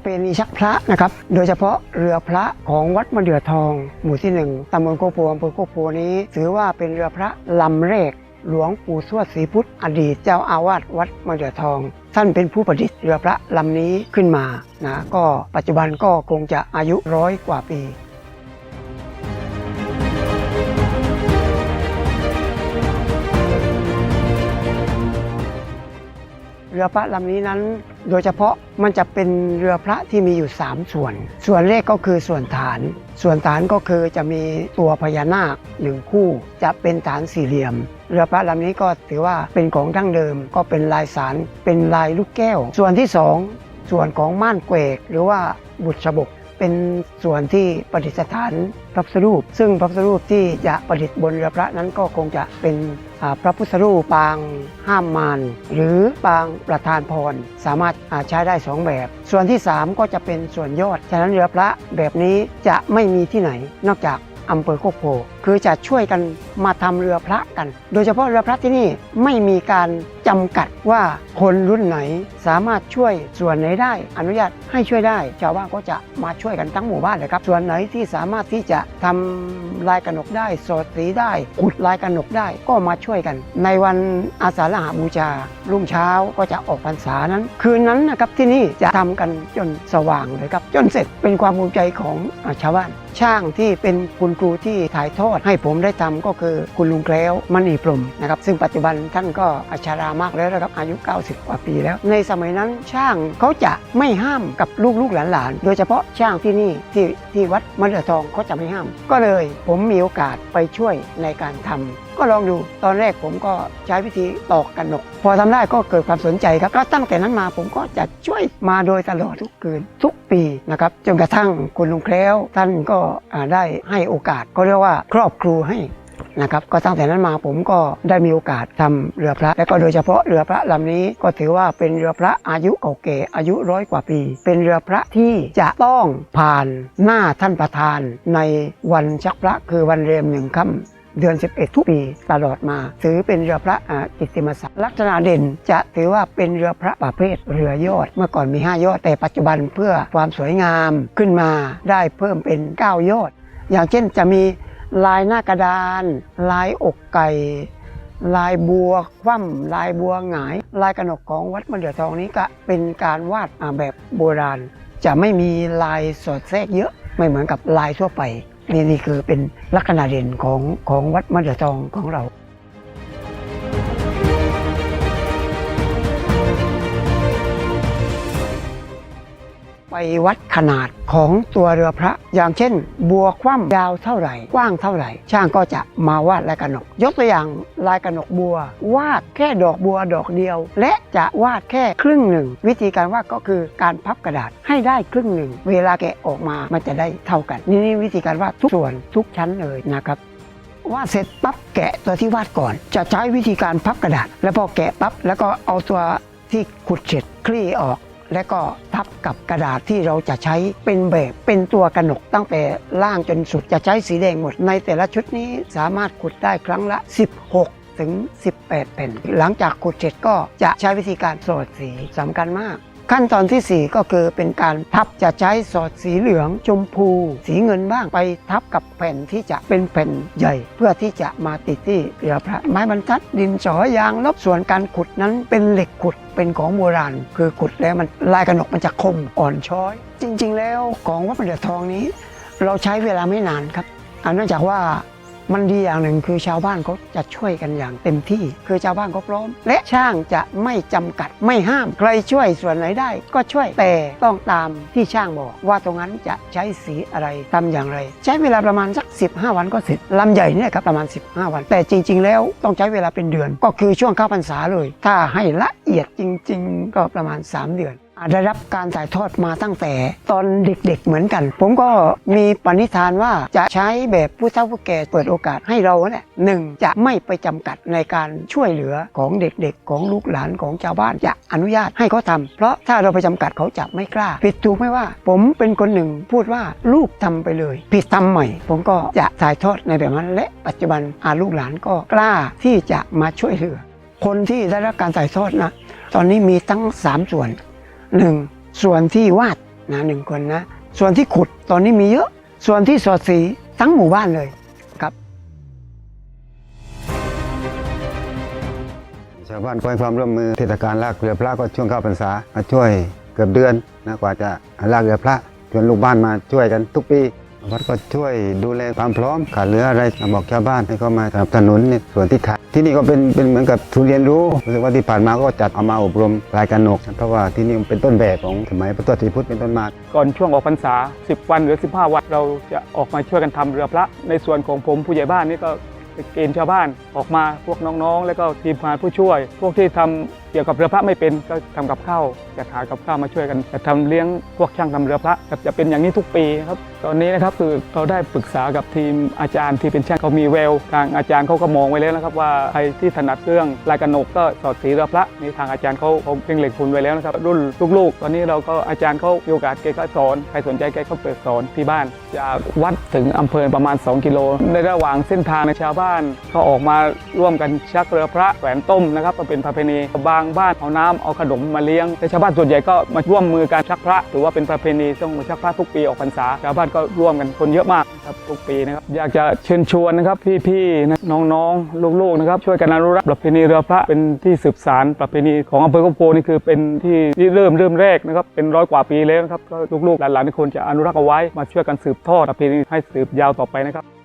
ประเพณีชักพระนะครับ โดยเฉพาะเรือพระของวัดมะเดื่อทอง หมู่ที่หนึ่งตำบลโคกโพอำเภอโคกโพนี้ ถือว่าเป็นเรือพระลำแรกหลวงปู่สวดศรีพุทธอดีตเจ้าอาวาสวัดมะเดื่อทอง ท่านเป็นผู้ประดิษฐ์เรือพระลำนี้ขึ้นมานะก็ปัจจุบันก็คงจะอายุร้อยกว่าปี รือพระลำนี้นั้น โดยเฉพาะมันจะเป็นเรือพระที่มีอยู่ 3 ส่วน ส่วนแรกก็คือส่วนฐาน ส่วนฐานก็คือจะมีตัวพญานาคหนึ่งคู่ จะเป็นฐานสี่เหลี่ยม เรือพระลำนี้ก็ถือว่าเป็นของดั้งเดิม ก็เป็นลายสารเป็นลายลูกแก้ว ส่วนที่สองส่วนของม่านเกวก หรือว่าบุษบก เป็นส่วนที่ประดิษฐานพระพุทธรูป ซึ่งพระพุทธรูปที่จะประดิษฐ์บนเรือพระนั้นก็คงจะเป็นพระพุทธรูปปางห้ามมารหรือปางประธานพร สามารถใช้ได้สองแบบ ส่วนที่ 3 ก็จะเป็นส่วนยอด ฉะนั้นเรือพระแบบนี้จะไม่มีที่ไหนนอกจากอำเภอโคกโพคือจะช่วยกันมาทำเรือพระกัน โดยเฉพาะเรือพระที่นี่ไม่มีการ จำกัดว่าคนรุ่นไหนสามารถช่วยส่วนไหนได้ อนุญาตให้ช่วยได้ ชาวบ้านก็จะมาช่วยกันทั้งหมู่บ้านเลยครับส่วนไหนที่สามารถที่จะทำลายกระหนกได้สอดสีได้ขุดลายกระหนกได้ก็มาช่วยกัน ในวันอาสาฬหบูชา รุ่งเช้าก็จะออกพรรษานั้น คืนนั้นนะครับที่นี่จะทำกันจนสว่างเลยครับจนเสร็จเป็นความภูมิใจของชาวบ้านช่างที่เป็นคุณครูที่ถ่ายทอดให้ผมได้ทำก็คือคุณลุงแคล้วมณีพรมนะครับซึ่งปัจจุบันท่านก็อัชรามมากแล้วนะครับอายุ 90 กว่าปีแล้ว ในสมัยนั้นช่างเขาจะไม่ห้ามกับลูกๆหลานๆ โดยเฉพาะช่างที่นี่ที่ที่วัดมะเดือทองเขาจะไม่ห้าม ก็เลยผมมีโอกาสไปช่วยในการทำก็ลองดูตอนแรกผมก็ใช้วิธีตอกกันหนก พอทำได้ก็เกิดความสนใจครับก็ตั้งแต่นั้นมาผมก็จะช่วยมาโดยตลอดทุกคืนทุกปีนะครับจนกระทั่งคุณลุงแคล้วท่านก็ได้ให้โอกาสก็เรียกว่าครอบครูให้ นะครับก็ตั้งแต่นั้นมาผมก็ได้มีโอกาสทำเรือพระ และก็โดยเฉพาะเรือพระลำนี้ก็ถือว่าเป็นเรือพระอายุเก่าแก่อายุร้อยกว่าปี เป็นเรือพระที่จะต้องผ่านหน้าท่านประธานในวันชักพระคือวันเรมหนึ่งค่ำเดือน 11 ทุกปีตลอดมา ถือเป็นเรือพระกิติมศักดิ์ลักษณะเด่นจะถือว่าเป็นเรือพระประเภทเรือยอด เมื่อก่อนมี 5 ยอด แต่ปัจจุบันเพื่อความสวยงามขึ้นมาได้เพิ่มเป็น 9 ยอด อย่างเช่นจะมี ลายหน้ากระดาน ลายอกไก่ ลายบัวคว่ำลายบัวหงาย ลายกระหนกของวัดมะเดื่อทองนี้ก็เป็นการวาดาแบบโบราณ จะไม่มีลายสอดแทรกเยอะไม่เหมือนกับลายทั่วไป นี่นี่คือเป็นลักษณะเด่นของของวัดมะเดื่อทองของเรา ไปวัดขนาดของตัวเรือพระ อย่างเช่น บัวคว่ำยาวเท่าไหร่ กว้างเท่าไหร่ ช่างก็จะมาวาดลายกระหนก ยกตัวอย่างลายกระหนกบัว วาดแค่ดอกบัวดอกเดียว และจะวาดแค่ครึ่งหนึ่ง วิธีการวาดก็คือการพับกระดาษให้ได้ครึ่งหนึ่ง เวลาแกะออกมามันจะได้เท่ากัน นี่นี่วิธีการวาดทุกส่วนทุกชั้นเลยนะครับวาดเสร็จปั๊บแกะตัวที่วาดก่อน จะใช้วิธีการพับกระดาษ แล้วพอแกะปั๊บแล้วก็เอาตัวที่ขุดเสร็จคลี่ออก และก็ทับกับกระดาษที่เราจะใช้เป็นแบบเป็นตัวกระหนกตั้งแต่ล่างจนสุดจะใช้สีแดงหมด ในแต่ละชุดนี้สามารถขุดได้ครั้งละ 16ถึง 18 แผ่น หลังจากขุดเสร็จก็จะใช้วิธีการสอดสีสำคัญมาก ขั้นตอนทีสี่ 4 ก็คือเป็นการพับจะใช้สอดสีเหลือง ชมพู สีเงินบ้างไปทับกับแผ่นที่จะเป็นแผ่นใหญ่ เพื่อที่จะมาติดที่เรือพระไม้บรรทัดดินสอยางลบส่วนการขุดนั้นเป็นเหล็กขุดเป็นของโบราณ คือขุดแล้วมันลายกระหนกมันจะคมอ่อนช้อย จริง ๆ แล้วของวัดประเดือทองนี้ เราใช้เวลาไม่นานครับอ่าเนื่องจากว่า มันดีอย่างหนึ่งคือชาวบ้านเขาจะช่วยกันอย่างเต็มที่ คือชาวบ้านเขาพร้อม และช่างจะไม่จำกัดไม่ห้าม ใครช่วยส่วนไหนได้ ก็ช่วยแต่ต้องตามที่ช่างบอกว่าตรงนั้นจะใช้สีอะไรทำอย่างไร ใช้เวลาประมาณสัก 15 วันก็เสร็จลำใหญ่เนี่ยครับประมาณ 15 วัน แต่จริง ๆ แล้วต้องใช้เวลาเป็นเดือน ก็คือช่วงเข้าพรรษาเลย ถ้าให้ละเอียดจริง ๆ ก็ประมาณ 3 เดือน ได้รับการถ่ายทอดมาตั้งแต่ตอนเด็กๆเหมือนกัน ผมก็มีปณิธานว่าจะใช้แบบผู้เฒ่าผู้แก่เปิดโอกาสให้เราเนี่ยหนึ่งจะไม่ไปจำกัดในการช่วยเหลือของเด็กๆ ของลูกหลานของชาวบ้านจะอนุญาตให้เขาทำเพราะถ้าเราไปจำกัดเขาจะไม่กล้า ผิดถูกไม่ว่า ผมเป็นคนหนึ่งพูดว่าลูกทำไปเลย ผิดทำใหม่ ผมก็จะถ่ายทอดในแบบนั้นและปัจจุบันอาลูกหลานก็กล้าที่จะมาช่วยเหลือ คนที่ได้รับการถ่ายทอดนะ ตอนนี้มีทั้ง 3 ส่วน หนึ่งส่วนที่วาดนะหนึ่งคนนะ ส่วนที่ขุดตอนนี้มีเยอะ ส่วนที่สอดสีทั้งหมู่บ้านเลยครับ ชาวบ้านก็ให้ความร่วมมือเทศกาลลากเรือพระก็ช่วงเข้าพรรษามาช่วยเกือบเดือนนะกว่าจะลากเรือพระชวนลูกบ้านมาช่วยกันทุกปี วัดก็ช่วยดูแลความพร้อมขาดเหลืออะไรบอกชาวบ้านให้เขามาสนับสนุนในส่วนที่ขาดที่นี่ก็เป็นเป็นเหมือนกับศูนย์เรียนรู้รู้สึกว่าที่ผ่านมาก็จัดเอามาอบรมรายการนก เพราะว่าที่นี่เป็นต้นแบบของสมัยพระตัวสีพุทธเป็นต้นมาก่อนช่วงออกพรรษา 10 วันหรือ 15 วันเราจะออกมาช่วยกันทำเรือพระ ในส่วนของผมผู้ใหญ่บ้านนี่ก็เกณฑ์ชาวบ้านออกมาพวกน้องๆ แล้วก็ทีมงานผู้ช่วย พวกที่ทำ เกี่ยวกับเรือพระไม่เป็นก็ทำกับข้าวจะหากับข้าวมาช่วยกันจะทำเลี้ยงพวกช่างทำเรือพระจะเป็นอย่างนี้ทุกปีครับตอนนี้นะครับคือเราได้ปรึกษากับทีมอาจารย์ที่เป็นช่างเขามีแววทางอาจารย์เขาก็มองไว้แล้วนะครับว่าใครที่ถนัดเรื่องลายกระหนกก็สอดสีเรือพระนี่ทางอาจารย์เขาเขาเพ่งเล็งคุณไว้แล้วนะครับรุ่นลูกๆ ตอนนี้เราก็อาจารย์เขามีโอกาสแกก็สอนใครสนใจแกก็เปิดสอนที่บ้านจากวัดถึงอำเภอประมาณ 2 กิโล ในระหว่างเส้นทางในชาวบ้านก็ออกมาร่วมกันชักเรือพระแหวนต้มนะครับก็เป็นประเพณีบาางบ้านเอาน้ำเอาขนมมาเลี้ยงแต่ชาวบ้านส่วนใหญ่ก็มาร่วมมือการชักพระ ถือว่าเป็นประเพณีต้องมาชักพระทุกปีออกพรรษาชาวบ้านก็ร่วมกันคนเยอะมากครับทุกปีนะครับอยากจะเชิญชวนนะครับพี่ๆนะน้องๆลูกๆนะครับช่วยกันอนุรักษ์ประเพณีเรือพระเป็นที่สืบสานประเพณีของอำเภอกุโพนี่คือเป็นที่ที่เริ่มเริ่มแรกนะครับเป็นร้อยกว่าปีแล้วนะครับก็ลูกๆหลานๆทุกคนจะอนุรักษ์เอาไว้มาช่วยกันสืบทอดประเพณีให้สืบยาวต่อไปนะครับ